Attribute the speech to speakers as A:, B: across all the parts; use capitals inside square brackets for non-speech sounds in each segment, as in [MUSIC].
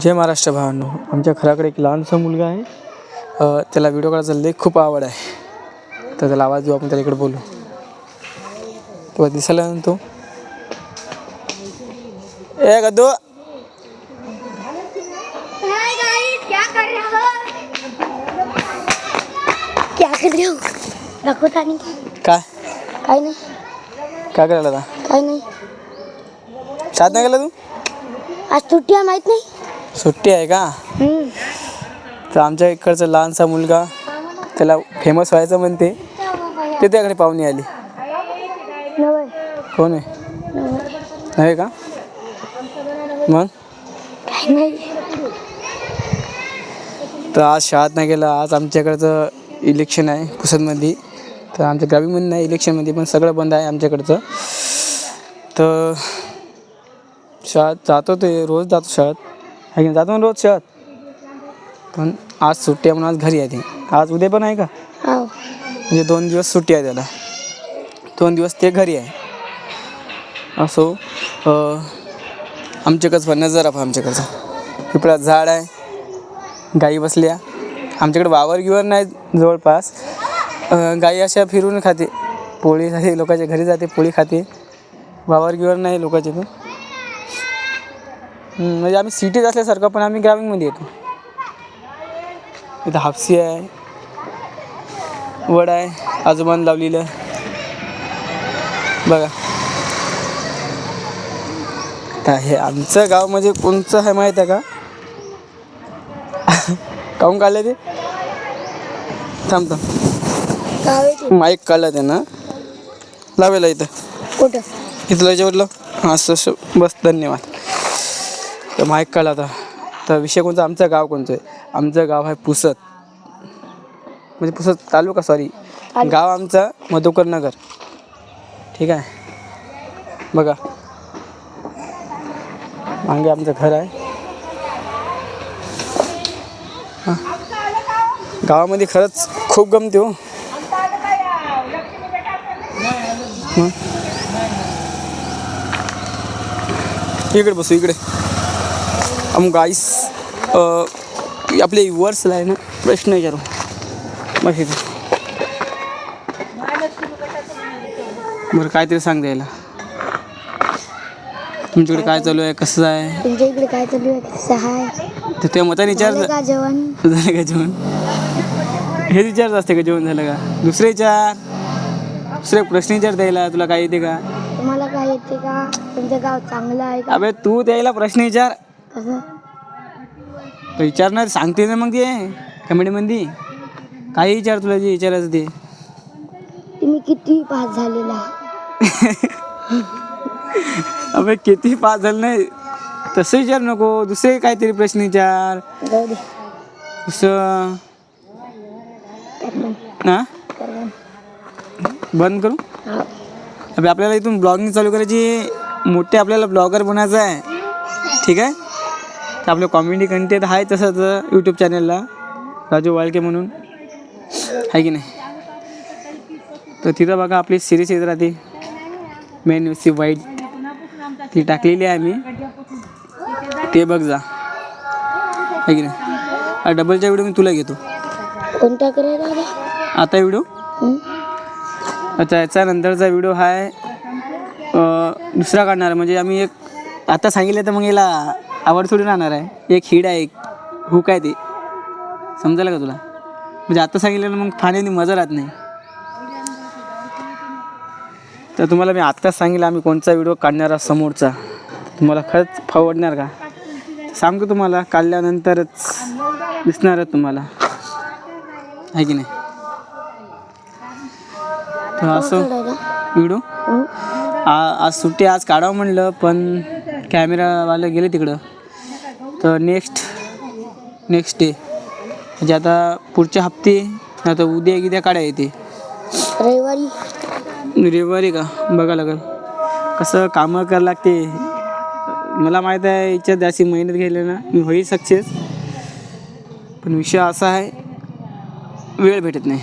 A: जय महाराष्ट्र भावांनो. आमच्या घराकडे एक लहानसा मुलगा आहे. त्याला व्हिडिओ काढायचा लई खूप आवड आहे. तर त्याला आवाज देऊ आपण त्याला इकडे बोलू. तेव्हा दिसायला तो. ए गद्दू!
B: हाय गाइस क्या कर रहे हो? क्या कर रहे हो?
A: काय?
B: काय नाही।
A: काय करायला
B: काय नाही।
A: शाळेत नाही गेला तू?
B: आज सुट्टी आहे माहीत नाही।
A: सुट्टी आहे का. तर आमच्या इकडचा लहानसा मुलगा त्याला फेमस व्हायचं म्हणते. ते त्याकडे पाहुणे आली. कोण आहे? नाही का? मग? तर आज शाळेत नाही गेला. आज आमच्याकडचं इलेक्शन आहे पुसदमध्ये तर आमच्या ग्रामीणमध्ये नाही इलेक्शनमध्ये पण सगळं बंद आहे आमच्याकडचं. तर शाळेत जातो ते रोज जातो शाळेत. आहे की? जातो ना रोज शाळेत पण आज सुट्टी आहे म्हणून आज घरी आहे ते. आज उद्या पण आहे का?
B: हो.
A: म्हणजे दोन दिवस सुट्टी आहे त्याला. दोन दिवस ते घरी आहे. असो अं, आमच्याकडचं पण नजर आहे आमच्याकडचं. पिपळात झाड आहे. गाई बसल्या. आमच्याकडे वावर गिवर नाही जवळपास. अं, गाई अशा फिरून खाते. पोळी खाते लोकांच्या घरी जाते पोळी खाते. वावर गिवर नाही लोकांचे पण. म्हणजे आम्ही सिटीत असल्यासारखं पण आम्ही ग्रामीणमध्ये येतो. इथं हापसी आहे वड आहे आजोबान लावलेलं. बघा. आता हे आमचं गाव म्हणजे कोणचं आहे माहीत आहे का? [LAUGHS] काहून काढलं ते? थांब थांब. माईक काढलं ते? ना लावेला इथं.
B: कुठं?
A: इथलं लाव हां असं. बस धन्यवाद. तर माईक काढला आता. तर विषय कोणता? आमचं गाव कोणतं आहे? आमचं गाव आहे पुसद. म्हणजे पुसद तालुका सॉरी. गाव आमचं मधुकर नगर. ठीक आहे? बघा. मागे आमचं घर आहे. हां. गावामध्ये खरंच खूप गमते हं. इकडे बसू इकडे. मग गाईस आपले वर्सला आहे ना प्रश्न विचारू. बस इथे. बरं काहीतरी सांग द्यायला तुमच्याकडे काय चालू आहे कसं आहे?
B: तुमच्या इकडे काय चालू आहे कसं आहे?
A: तर त्या मताने
B: झालं
A: विचार
B: का जेवण?
A: झालं का जेवण? हे विचारत असते का जेवण झालं का? दुसरे विचार. दुसरे प्रश्न विचार द्यायला तुला काय येते का?
B: तुम्हाला काय येते का? तुमचं गाव चांगलं आहे का?
A: अबे तू द्यायला प्रश्न विचार.
B: कसं?
A: तर विचारणार सांगते ना मग ते कमेडीमध्ये काही विचार तुला जे विचारायचं ते?
B: तुम्ही किती पास झालेला? [LAUGHS]
A: अबे किती पास झालं नाही. तसं विचार नको. दुसरे काहीतरी प्रश्न विचार.
B: जाऊ दे.
A: दुसरं?
B: मग.
A: बंद करू?
B: हा.
A: अबे आपल्याला इथून ब्लॉगिंग चालू करायची. मोठे आपल्याला ब्लॉगर बनायचं आहे. ठीक आहे? तर आपलं कॉमेडी कंटेंट आहे तसंच यूट्यूब चॅनलला राजू वाळके म्हणून. आहे की नाही? तर तिथं बघा आपली सिरीज येत राहते. मेन यूसी वाईट ती टाकलेली आहे आम्ही. ते बघ जा. आहे की नाही? डबलचा व्हिडिओ मी तुला घेतो.
B: कोणता करायला
A: आता व्हिडिओ? अच्छा याचा नंतरचा व्हिडिओ आहे दुसरा काढणार. म्हणजे आम्ही एक आता सांगितलं तर मग याला आवड थोडी राहणार आहे. एक हिड आहे एक हुक आहे ते. समजायला का तुला? म्हणजे आता सांगितलं मग खाण्यानी मजा राहत नाही. तर तुम्हाला मी आत्ताच सांगितलं आम्ही कोणता व्हिडिओ काढणार आहोत समोरचा. तुम्हाला खरंच फावडणार का? सांगतो तुम्हाला? काढल्यानंतरच दिसणारच तुम्हाला. आहे की नाही? तर असं व्हिडिओ
B: हं?
A: आ- आज सुट्टी आज काढावं म्हणलं पण कॅमेरावाले गेले तिकडं. तर नेक्स्ट नेक्स्ट डे म्हणजे आता पुढच्या हप्ते नाही तर उद्या गिद्या काढा येते.
B: रविवारी.
A: रविवारी का? बघा लागेल. कसं कामं करावं लागते. मला माहीत आहे याच्यात जास्ती मेहनत घ्यायला ना मी होईल सक्सेस. पण विषय असा आहे वेळ भेटत नाही.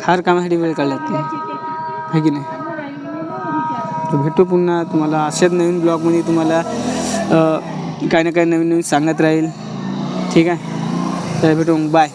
A: खार कामासाठी वेळ काढला लागते. आहे की नाही? तर भेटू पुन्हा. तुम्हाला अशाच नवीन ब्लॉगमध्ये तुम्हाला काही ना काही नवीन नवीन सांगत राहील. ठीक आहे? तर भेटू. बाय